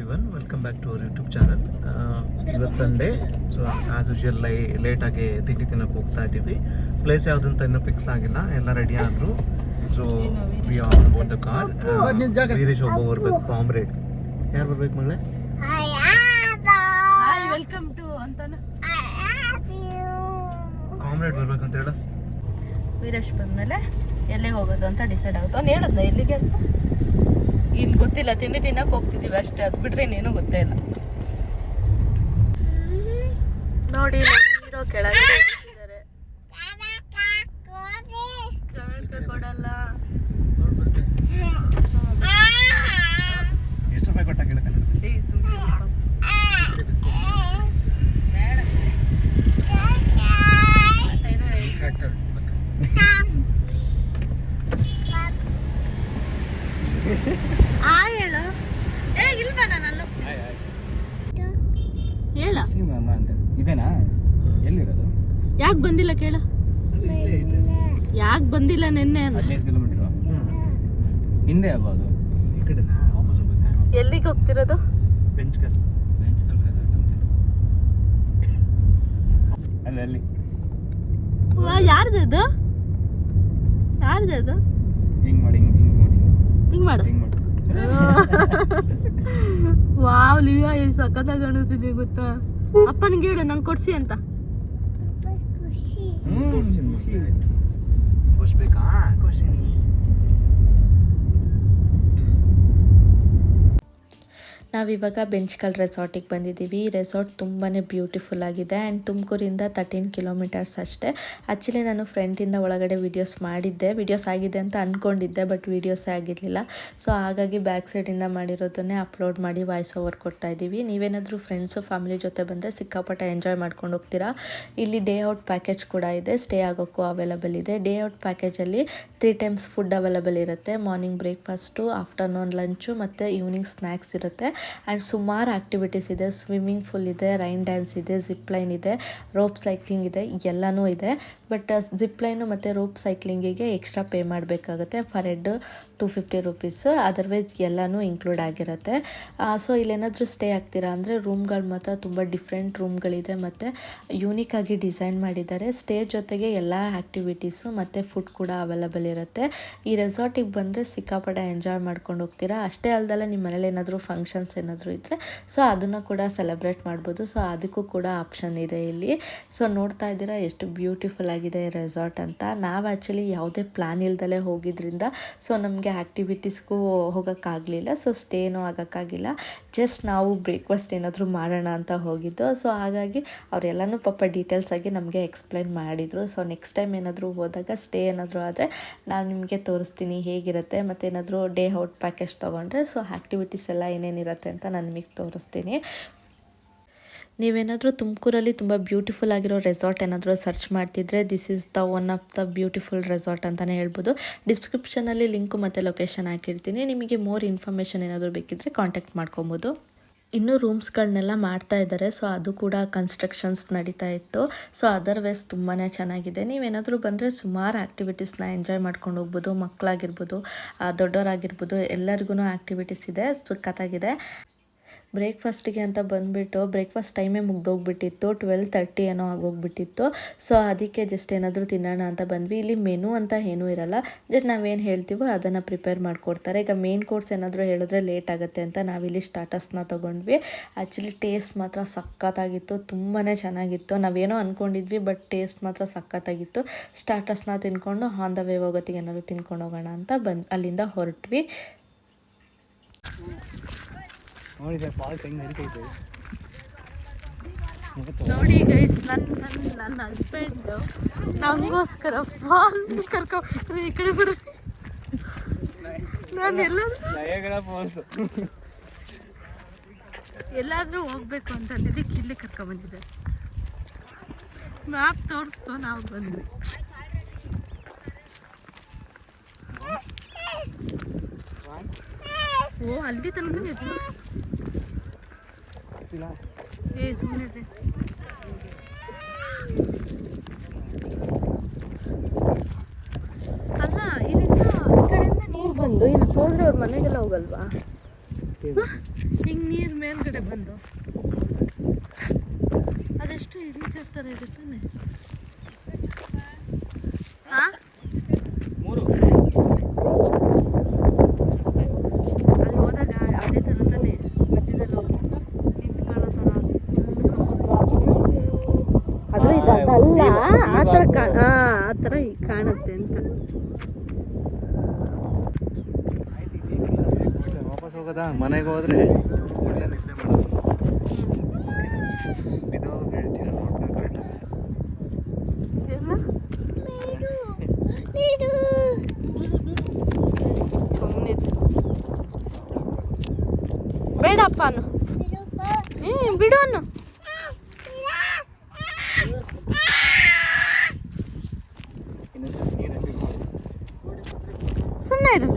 Everyone welcome back to our YouTube channel ಇವತ್ತು Sunday so as usual ಲೈ ಲೇಟಾಗಿ ತಿಂಡಿ ತಿನ್ನೋಕೆ ಹೋಗ್ತಾ ಇದ್ದೀವಿ. ಪ್ಲೇಸ್ ಯಾವುದಂತ ಇನ್ನೂ ಫಿಕ್ಸ್ ಆಗಿಲ್ಲ. ಎಲ್ಲ ರೆಡಿ ಆದರು. So we on boat the car Veeresh ಒಬ್ಬ ಬರ್ಬೇಕು ಕಾಮ್ರೇಡ್ ಯಾರು ಬರ್ಬೇಕು ಮಳೆ ಹಾಯ್ ವೆಲ್ಕಮ್ ಟು ಅಂತಾನ? ಕಾಮ್ರೇಡ್ ಬರ್ಬೇಕಂತ ಹೇಳು. ವೀರೇಶ್ ಬಂದಮೇಲೆ ಎಲ್ಲಿಗೆ ಹೋಗೋದು ಅಂತ ಡಿಸೈಡ್ ಆಗುತ್ತೆ. ಅವ್ನು ಹೇಳದ್ನ ಎಲ್ಲಿಗೆ ಅಂತ? ಇನ್ನು ಗೊತ್ತಿಲ್ಲ ತಿಂಡಿ ತಿನ್ನಕ್ಕೆ ಹೋಗ್ತಿದ್ದೀವಿ ಅಷ್ಟೇ ಅದು ಬಿಟ್ರೆ ಇನ್ನೇನು ಗೊತ್ತೇ ಇಲ್ಲ. ನೋಡಿ ಇರೋ ಕೆಳಗಡೆ. ಯಾಕೆ ಬಂದಿಲ್ಲ ಕೇಳ? ಯಾಕೆ ಬಂದಿಲ್ಲ ನಿನ್ನೆ ಹಿಂದೆ ಯಾವಾಗ ಈ ಕಡೆನಾ? ವಾಪಸ್ ಹೋಗ್ಬೇಕಾ. ಎಲ್ಲಿಗೆ ಹೋಗ್ತಿರೋದು? ಬೆಂಚ್ ಕಲ್ ಅಲ್ಲಿ ಯಾರ್ದದು ಯಾರ್ದದು ಹಿಂಗ್ ಮಾಡಿ ಹಿಂಗ್ ಹಿಂಗ್ ಮಾಡಿ ಹಿಂಗ್ ಮಾಡು. ಹಿಂಗ್ ಮಾಡಿ. ವಾವ್ ಲಿವಿಯಾ ಎಷ್ಟು ಸಖತ್ತಾಗಿ ಗೊತ್ತಾ? ಅಪ್ಪ ನಿಂಗೆ ಹೇಳು ನಂಗೆ ಕೊಡ್ಸಿ ಅಂತ. ಆಯ್ತು ಖುಷಿ ಬೇಕಾ ನಾವಿವಾಗ ಬೆಂಚ್ಕಲ್ ರೆಸಾರ್ಟಿಗೆ ಬಂದಿದ್ದೀವಿ. ರೆಸಾರ್ಟ್ ತುಂಬಾ ಬ್ಯೂಟಿಫುಲ್ ಆಗಿದೆ. ಆ್ಯಂಡ್ ತುಮಕೂರಿಂದ ತರ್ಟೀನ್ ಕಿಲೋಮೀಟರ್ಸ್ ಅಷ್ಟೇ. ಆ್ಯಕ್ಚುಲಿ ನಾನು ಫ್ರೆಂಡಿಂದ ಒಳಗಡೆ ವೀಡಿಯೋಸ್ ಮಾಡಿದ್ದೆ. ವೀಡಿಯೋಸ್ ಆಗಿದೆ ಅಂತ ಅಂದ್ಕೊಂಡಿದ್ದೆ ಬಟ್ ವೀಡಿಯೋಸೇ ಆಗಿರಲಿಲ್ಲ. ಸೊ ಹಾಗಾಗಿ ಬ್ಯಾಕ್ ಸೈಡಿಂದ ಮಾಡಿರೋದನ್ನೇ ಅಪ್ಲೋಡ್ ಮಾಡಿ ವಾಯ್ಸ್ ಓವರ್ ಕೊಡ್ತಾ ಇದ್ದೀವಿ. ನೀವೇನಾದರೂ ಫ್ರೆಂಡ್ಸು ಫ್ಯಾಮಿಲಿ ಜೊತೆ ಬಂದರೆ ಸಿಕ್ಕಾಪಟ್ಟೆ ಎಂಜಾಯ್ ಮಾಡ್ಕೊಂಡು ಹೋಗ್ತೀರಾ? ಇಲ್ಲಿ ಡೇ ಔಟ್ ಪ್ಯಾಕೇಜ್ ಕೂಡ ಇದೆ. ಸ್ಟೇ ಆಗೋಕ್ಕೂ ಅವೈಲಬಲ್ ಇದೆ. ಡೇ ಔಟ್ ಪ್ಯಾಕೇಜಲ್ಲಿ ತ್ರೀ ಟೈಮ್ಸ್ ಫುಡ್ ಅವೈಲಬಲ್ ಇರುತ್ತೆ. ಮಾರ್ನಿಂಗ್ ಬ್ರೇಕ್ಫಾಸ್ಟು, ಆಫ್ಟರ್ನೂನ್ ಲಂಚು ಮತ್ತು ಈವ್ನಿಂಗ್ ಸ್ನ್ಯಾಕ್ಸ್ ಇರುತ್ತೆ. ಆ್ಯಂಡ್ ಸುಮಾರು ಆ್ಯಕ್ಟಿವಿಟೀಸ್ ಇದೆ. ಸ್ವಿಮ್ಮಿಂಗ್ ಫೂಲ್ ಇದೆ ರೈನ್ ಡ್ಯಾನ್ಸ್ ಇದೆ ಜಿಪ್ ಲೈನ್ ಇದೆ ರೋಪ್ ಸೈಕ್ಲಿಂಗ್ ಇದೆ, ಎಲ್ಲನೂ ಇದೆ. ಬಟ್ ಜಿಪ್ ಲೈನು ಮತ್ತು ರೋಪ್ ಸೈಕ್ಲಿಂಗಿಗೆ ಎಕ್ಸ್ಟ್ರಾ ಪೇ ಮಾಡಬೇಕಾಗುತ್ತೆ. Per head two fifty rupees otherwise ಎಲ್ಲನೂ ಇನ್ಕ್ಲೂಡ್ ಆಗಿರುತ್ತೆ. ಸೊ ಇಲ್ಲೇನಾದರೂ ಸ್ಟೇ ಆಗ್ತೀರಾ ಅಂದರೆ ರೂಮ್ಗಳು ಮಾತ್ರ ತುಂಬ ಡಿಫ್ರೆಂಟ್ ರೂಮ್ಗಳಿದೆ ಮತ್ತು ಯೂನಿಕ್ ಆಗಿ ಡಿಸೈನ್ ಮಾಡಿದ್ದಾರೆ. ಸ್ಟೇ ಜೊತೆಗೆ ಎಲ್ಲ ಆ್ಯಕ್ಟಿವಿಟೀಸು ಮತ್ತು ಫುಡ್ ಕೂಡ ಅವೈಲಬಲ್ ಇರುತ್ತೆ. ಈ ರೆಸಾರ್ಟಿಗೆ ಬಂದರೆ ಸಿಕ್ಕಾಪಟ್ಟೆ ಎಂಜಾಯ್ ಮಾಡ್ಕೊಂಡು ಹೋಗ್ತೀರಾ. ಅಷ್ಟೇ ಅಲ್ಲದಲ್ಲ ನಿಮ್ಮ ಮನೇಲಿ ಏನಾದರೂ ಫಂಕ್ಷನ್ಸ್ ಏನಾದರೂ ಇದ್ದರೆ ಸೊ ಅದನ್ನು ಕೂಡ ಸೆಲೆಬ್ರೇಟ್ ಮಾಡ್ಬೋದು. ಸೊ ಅದಕ್ಕೂ ಕೂಡ ಆಪ್ಷನ್ ಇದೆ ಇಲ್ಲಿ. ಸೊ ನೋಡ್ತಾ ಇದ್ದೀರಾ, ಎಷ್ಟು ಬ್ಯೂಟಿಫುಲ್ ಆಗಿದೆ ರೆಸಾರ್ಟ್ ಅಂತ. ನಾವು ಆ್ಯಕ್ಚುಲಿ ಯಾವುದೇ ಪ್ಲ್ಯಾನ್ ಇಲ್ದಲೇ ಹೋಗಿದ್ರಿಂದ ಸೊ ನಮಗೆ ಆ್ಯಕ್ಟಿವಿಟೀಸ್ಗೂ ಹೋಗೋಕ್ಕಾಗಲಿಲ್ಲ. ಸೊ ಸ್ಟೇನೂ ಆಗೋಕ್ಕಾಗಿಲ್ಲ. ಜಸ್ಟ್ ನಾವು ಬ್ರೇಕ್ಫಾಸ್ಟ್ ಏನಾದರೂ ಮಾಡೋಣ ಅಂತ ಹೋಗಿದ್ದು. ಸೊ ಹಾಗಾಗಿ ಅವರೆಲ್ಲನೂ ಪಾಪ ಡೀಟೇಲ್ಸ್ ಆಗಿ ನಮಗೆ ಎಕ್ಸ್ಪ್ಲೈನ್ ಮಾಡಿದರು. ಸೊ ನೆಕ್ಸ್ಟ್ ಟೈಮ್ ಏನಾದರೂ ಹೋದಾಗ ಸ್ಟೇ ಏನಾದರೂ ಆದರೆ, ನಾನು ನಿಮಗೆ ತೋರಿಸ್ತೀನಿ ಹೇಗಿರುತ್ತೆ. ಮತ್ತು ಏನಾದರೂ ಡೇ ಔಟ್ ಪ್ಯಾಕೇಜ್ ತೊಗೊಂಡ್ರೆ ಸೊ ಆ್ಯಕ್ಟಿವಿಟೀಸ್ ಎಲ್ಲ ಏನೇನಿರುತ್ತೆ ಅಂತ ನಾನು ನಿಮಗೆ ತೋರಿಸ್ತೀನಿ. ನೀವೇನಾದರೂ ತುಮಕೂರಲ್ಲಿ ತುಂಬ ಬ್ಯೂಟಿಫುಲ್ ಆಗಿರೋ ರೆಸಾರ್ಟ್ ಏನಾದರೂ ಸರ್ಚ್ ಮಾಡ್ತಿದ್ರೆ this is the one of the beautiful resort ಅಂತಲೇ ಹೇಳ್ಬೋದು. ಡಿಸ್ಕ್ರಿಪ್ಷನಲ್ಲಿ ಲಿಂಕು ಮತ್ತು ಲೊಕೇಶನ್ ಹಾಕಿರ್ತೀನಿ. ನಿಮಗೆ ಮೋರ್ ಇನ್ಫಾರ್ಮೇಷನ್ ಏನಾದರೂ ಬೇಕಿದ್ದರೆ ಕಾಂಟ್ಯಾಕ್ಟ್ ಮಾಡ್ಕೊಬೋದು. ಇನ್ನೂ ರೂಮ್ಸ್ಗಳನ್ನೆಲ್ಲ ಮಾಡ್ತಾ ಇದ್ದಾರೆ. ಸೊ, ಅದು ಕೂಡ ಕನ್ಸ್ಟ್ರಕ್ಷನ್ಸ್ ನಡೀತಾ ಇತ್ತು. ಸೊ ಅದರ್ವೈಸ್ ತುಂಬಾ ಚೆನ್ನಾಗಿದೆ. ನೀವೇನಾದರೂ ಬಂದರೆ ಸುಮಾರು ಆ್ಯಕ್ಟಿವಿಟೀಸ್ನ ಎಂಜಾಯ್ ಮಾಡ್ಕೊಂಡು ಹೋಗ್ಬೋದು. ಮಕ್ಕಳಾಗಿರ್ಬೋದು ದೊಡ್ಡವರಾಗಿರ್ಬೋದು ಎಲ್ಲರಿಗೂ ಆ್ಯಕ್ಟಿವಿಟೀಸ್ ಇದೆ ಸಖತ್ತಾಗಿದೆ ಬ್ರೇಕ್ಫಾಸ್ಟಿಗೆ ಅಂತ ಬಂದುಬಿಟ್ಟು ಬ್ರೇಕ್ಫಾಸ್ಟ್ ಟೈಮೇ ಮುಗ್ದೋಗ್ಬಿಟ್ಟಿತ್ತು ಟ್ವೆಲ್ ತರ್ಟಿ ಏನೋ ಆಗೋಗ್ಬಿಟ್ಟಿತ್ತು. ಸೊ ಅದಕ್ಕೆ ಜಸ್ಟ್ ಏನಾದರೂ ತಿನ್ನೋಣ ಅಂತ ಬಂದ್ವಿ. ಇಲ್ಲಿ ಮೆನು ಅಂತ ಏನೂ ಇರಲ್ಲ. ಜಸ್ಟ್ ನಾವೇನು ಹೇಳ್ತೀವೋ ಅದನ್ನು ಪ್ರಿಪೇರ್ ಮಾಡಿಕೊಡ್ತಾರೆ. ಈಗ ಮೇನ್ ಕೋರ್ಸ್ ಏನಾದರೂ ಹೇಳಿದ್ರೆ ಲೇಟ್ ಆಗುತ್ತೆ ಅಂತ ನಾವಿಲ್ಲಿ ಸ್ಟಾಟಸ್ನ ತೊಗೊಂಡ್ವಿ. ಆ್ಯಕ್ಚುಲಿ ಟೇಸ್ಟ್ ಮಾತ್ರ ಸಖತ್ತಾಗಿತ್ತು. ತುಂಬಾ ಚೆನ್ನಾಗಿತ್ತು. ನಾವೇನೋ ಅಂದ್ಕೊಂಡಿದ್ವಿ ಬಟ್ ಟೇಸ್ಟ್ ಮಾತ್ರ ಸಖತ್ತಾಗಿತ್ತು. ಸ್ಟಾಟಸ್ನ ತಿನ್ಕೊಂಡು ಆನ್ ದ ವೇ ಹೋಗೋತ್ತಿಗೆ ಏನಾದರೂ ತಿನ್ಕೊಂಡು ಹೋಗೋಣ ಅಂತ ಬಂದು, ಅಲ್ಲಿಂದ ಹೊರಟ್ವಿ. ನೋಡಿ ಸರ್ ಫಾಲ್ಸ್ ಹೆಂಗ್ ನಡೀತೈತೆ ನೋಡಿ ಗೈಸ್ ನನ್ನ ನನ್ನ ನನ್ನ ಹಸ್ಬೆಂಡು ನಮಗೋಸ್ಕರ ಫಾಲ್ಸ್ ಕರ್ಕೊ ಈ ಕಡೆ ಬಿಡ್ರಿ ನಾನು ಎಲ್ಲಾದ್ರೂ ಎಲ್ಲಾದರೂ ಫಾಲ್ಸ್ ಎಲ್ಲಾದ್ರೂ ಹೋಗ್ಬೇಕು ಅಂತಂದಿದ್ದಕ್ಕೆ ಇಲ್ಲಿ ಕರ್ಕೊಂಡ್ಬಂದಿದೆ ಮ್ಯಾಪ್ ತೋರಿಸ್ತು ನಾವು ಬಂದ್ವಿ. ಓ ಅಲ್ಲಿ ತನಕ ಇದೆ ಏ ಸುಮ್ಮನೆ ಅಲ್ಲ ಇದರಿಂದ ಈ ಕಡೆಯಿಂದ ನೀರು ಬಂದು ಇಲ್ಲಿ ಹೋದ್ರೆ ಅವ್ರ ಮನೆಗೆಲ್ಲ ಹೋಗಲ್ವಾ? ಹಿಂಗ್ ನೀರ್ ಮೇಲ್ಗಡೆ ಬಂದು. ಅದೆಷ್ಟು ರೀಚ್ ಆಗ್ತಾರೆ ಇದೆ ತಾನೆ ಹಾ ಮೂರು ಅಲ್ಲಿ ಹೋದಾಗ ಅದೇ ಥರ ತಾನೆ ಮಧ್ಯದಲ್ಲಿ ಹೋಗಿ ನಿಂತ್ಕೊಳ್ಳೋ ಥರ ಆದರೆ ಇದು ಅದಲ್ಲ ಆ ಥರ ಕಾಣ ಹಾಂ ಆ ಥರ ಕಾಣುತ್ತೆ ಅಂತ. ವಾಪಸ್ ಹೋಗೋದಾ? ಮನೆಗೆ ಹೋದ್ರೆ ಒಳ್ಳೆ ನಿದ್ದೆ ಮಾಡೋದು ಕರೆಕ್ಟಾಗಿ ಸುಮ್ಮನೆ ಹ್ಞೂ ಬಿಡು ಸುಮ್ಮನೆ ಇರು